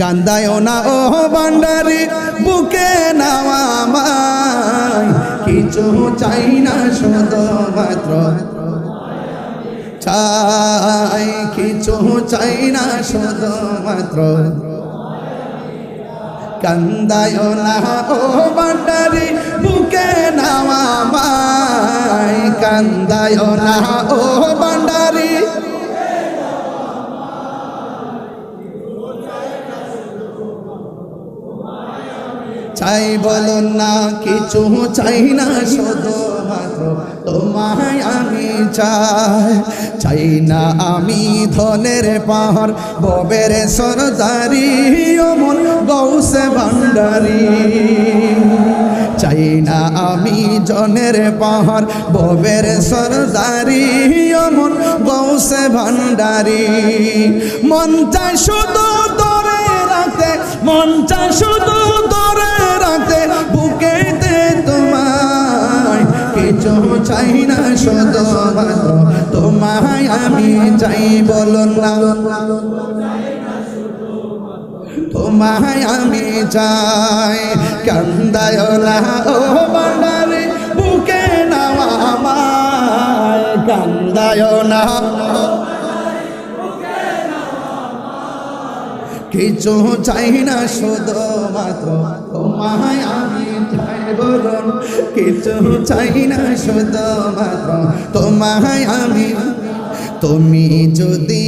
কান্দায় না, ও বান্ডারি বুকে আমায় কিছু চাই না শুধুমাত্র চাই, কিছু চাই না শুধুমাত্র কান্দায় না, ও বান্ডারি কিছু চাই না শুধু মাত্র, তোমায় আমি চাই। চাই না আমি ধনের পাহাড়, ববের সরদারি অমন গৌসে ভান্ডারি। চাই না আমি জনের পাহাড়, ববের সরদারি অমন গৌসে ভান্ডারি। মন চাই শুধু দরে রাখতে, মন চাই শুধু দরে রাখতে তোমায় কিছু চাই না তোমায় আমি চাই আমি চাই। কান্দায় ও বান্ডারে বুকে নাওয়া আমায়। কান্দায় না। কিছু চাই না শুধু মাত্র তোমায় চাই কিছু চাই না শুধু মাত্র। তোমায় আমি, তুমি যদি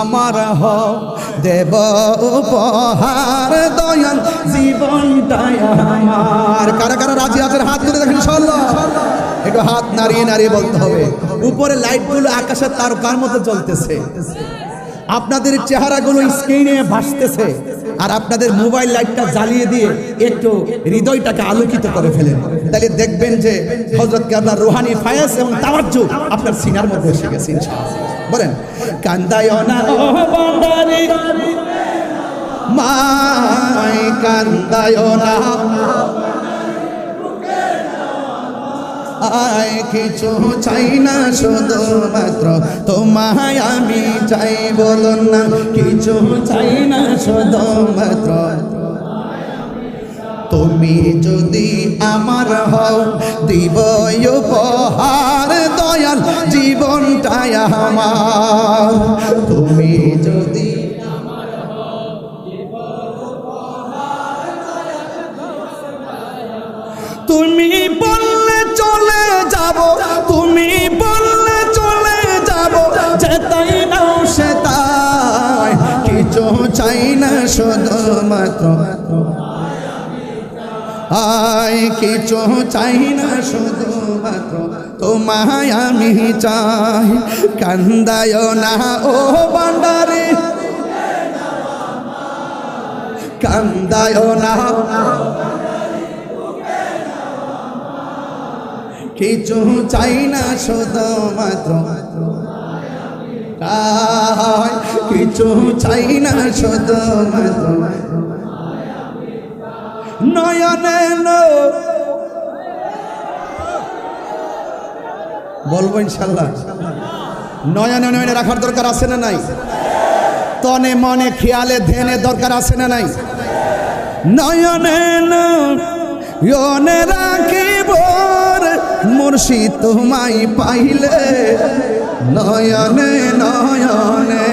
আমার হও, দেব উপহার দয়াল জীবনটাই আমার। কারা কারা রাজি আছেন? হাত তুলে দেখেন একটু হাত নাড়িয়ে নাড়িয়ে বলতে হবে। উপরে লাইটগুলো আকাশের তারকার মতো জ্বলতেছে। আপনাদের চেহারাগুলো স্ক্রিনে ভাসতেছে। আর আপনাদের মোবাইল লাইটটা জ্বালিয়ে দিয়ে একটু হৃদয়টাকে আলোকিত করে ফেলেন। তাহলে দেখবেন যে হজরত আপনার রোহানি ফায়াস এবং তাওয়াজ্জু আপনার সিনার মধ্যে এসে গেছে বলেন, কান্দায় মায় কান্দায় না কিছু চাই না শুধু মাত্র তোমায় আমি চাই বলুন না, কিছু চাই না শুধু মাত্র তুমি যদি আমার হও, দিব উপহার দয়াল, জীবনটাই আমার। তুমি যদি না আয় কিছু চাই না শুধু মাত্র তোমায় আমি চাই। কান্দায় না ও বান্ডারে কান্দায় না। কিছু চাই না শুধু মাত্র আয়, কিছু চাই না মাত্র নয়নে বলব ইনশাল্লাহ। নয়নে নয়নে রাখার দরকার আছে না নাই? তনে মনে খেয়ালে ধ্যানে দরকার আছে না নাই? নয়নে নয়নে রাখিব রে মুর্শিদ তোমায় পাইলে। নয়নে নয়নে।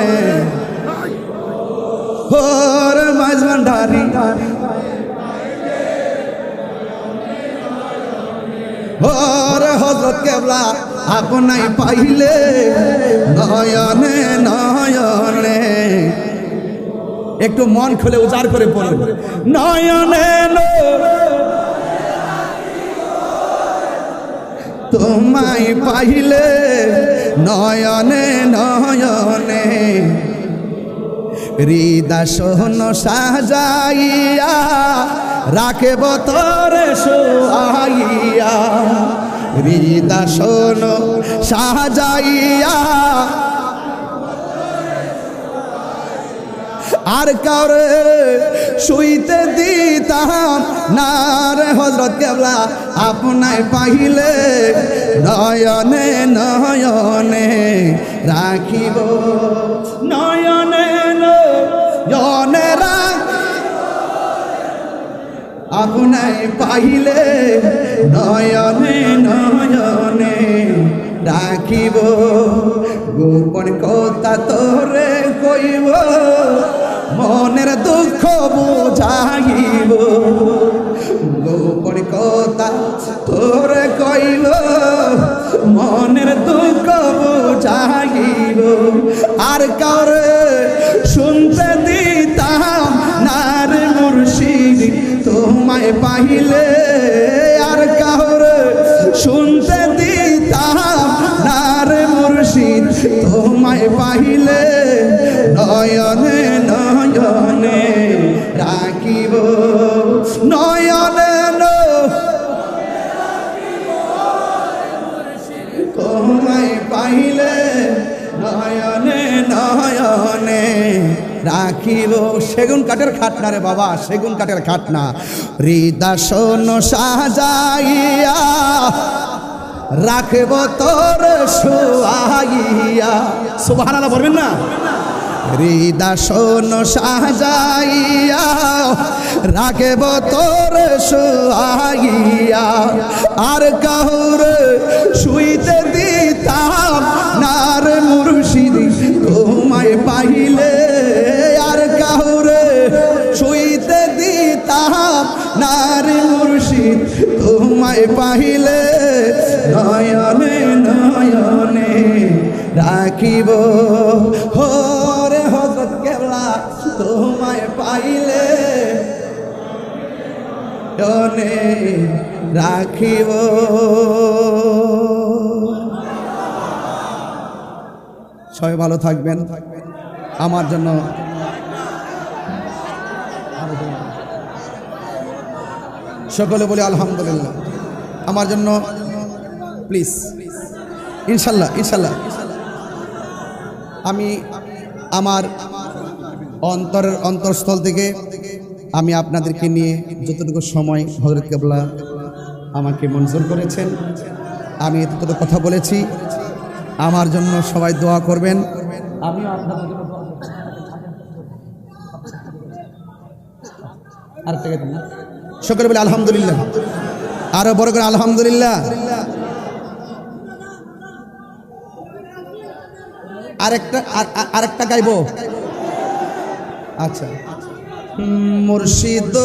ভান্ডারি। হোর হজরত কেবলা আপনাই পাইলে, নয়নে নয়নে। একটু মন খুলে উজাড় করে পড়ুন। নয়নে তোমায় পাইলে, নয়নে নয়নে। হৃদা সোহন সাজাইয়া রাখব তোরে সোয়াইয়া হৃদা সোন সাজাইয়া। আর কাউরে শুইতে দিতাম না রে হজরত কেবলা আপনায় পাইলে নয়নে নয়নে রাখিব, নয়নে আপনায় পাইলে নয়নে নয়নে ডাকিব। গোপন কথা তোরে কইব, মনের দুঃখ বুঝাইব। গোপন কথা তোরে কইব, মনের দুঃখ বুঝাইব। আর কারে তোমায় পাহিলে আর কারে শুনতে দিতাম নার মুর্শিদ। তোমায় পাহিলে নয়নে নয়নে রাখিব, নয়নে তোমায় নয়নে নয়নে রাখিব সেগুন কাঠের খাটনা রে বাবা, সেগুন কাঠের খাটনা। হৃদাসন সাজাইয়া রাখব তোর শুয়াইয়া সুবহানাল্লাহ বলবেন না? হৃদাসন সাজাইয়া রাখব তোর শুয়াইয়া আর কাহুর শুইতে দিতাম, নার মুর্শিদ তোমায় পাহিলে, নয়নে নয়নে রাখিব। হরে হজরত কেবলা, তোমায় পাইলে নয়নে রাখিব। সবাই ভালো থাকবেন। আমার জন্য সকলে বলি আলহামদুলিল্লাহ। আমার জন্য প্লিজ ইনশাল্লাহ ইনশাল্লাহ। আমি আমার অন্তরের অন্তরস্থল থেকে আমি আপনাদেরকে নিয়ে যতটুকু সময় হজরত কেবলা আমাকে মঞ্জুর করেছেন, আমি এতটুকু কথা বলেছি। আমার জন্য সবাই দোয়া করবেন। আমিও আপনাদের করছি। আরেকটা সকলে বলে আলহামদুলিল্লাহ। আরও বড় করে আলহামদুলিল্লাহ। আরেকটা আর- আর- আরেকটা গাইব? আচ্ছা। মুর্শিদ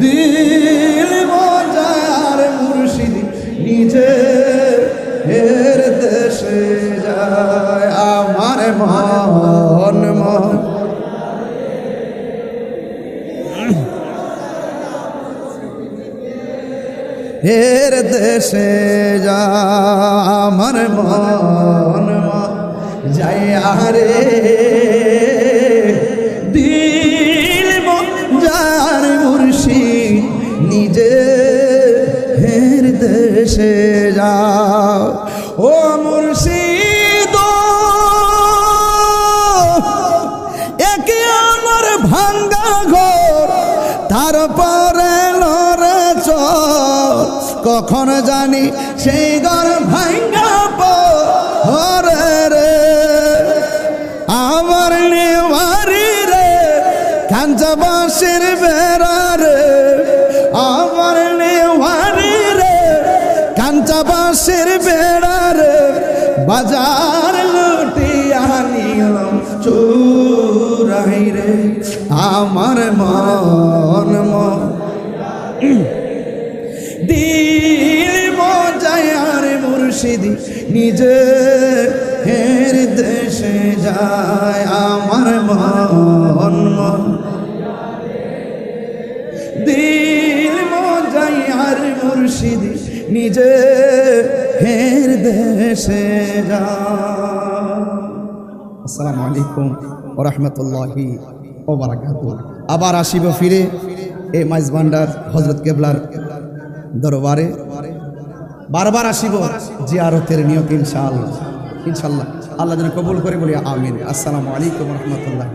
দিল মজার মুর্শিদ নিজে এর দেশে যায়। আমার মন মন। এর দেশে যা আমার মন যাই আরে দেশে যাও। ও মুর্শিদ একে আমার ভাঙ্গা ঘর? তারপরে কখন জানি সেই ঘর ভাঙ্গা পরে রে। আমার নেওয়ারি রে, কাঞ্চাবাসের বেড়া রে। বাজার লুটিয়া নিলাম চুরাই রে। আমার মন দিল মজায় আর মুর্শিদি নিজে হের দেশে যায়। আমার মন দিল মজায় মুর্শিদ নিজে হের দেশে আসসালামু আলাইকুম রহমতুল্লাহি আবার আসিব ফিরে এই মাইজ ভান্ডার হজরত কেবলার দরবারে। বারবার আসিব জিয়ারতের নিয়ত ইনশাআল্লাহ। ইনশাআল্লাহ। আল্লাহ যেন কবুল করে বলি, আমিন। আসসালামু আলাইকুম রহমতুল্লাহ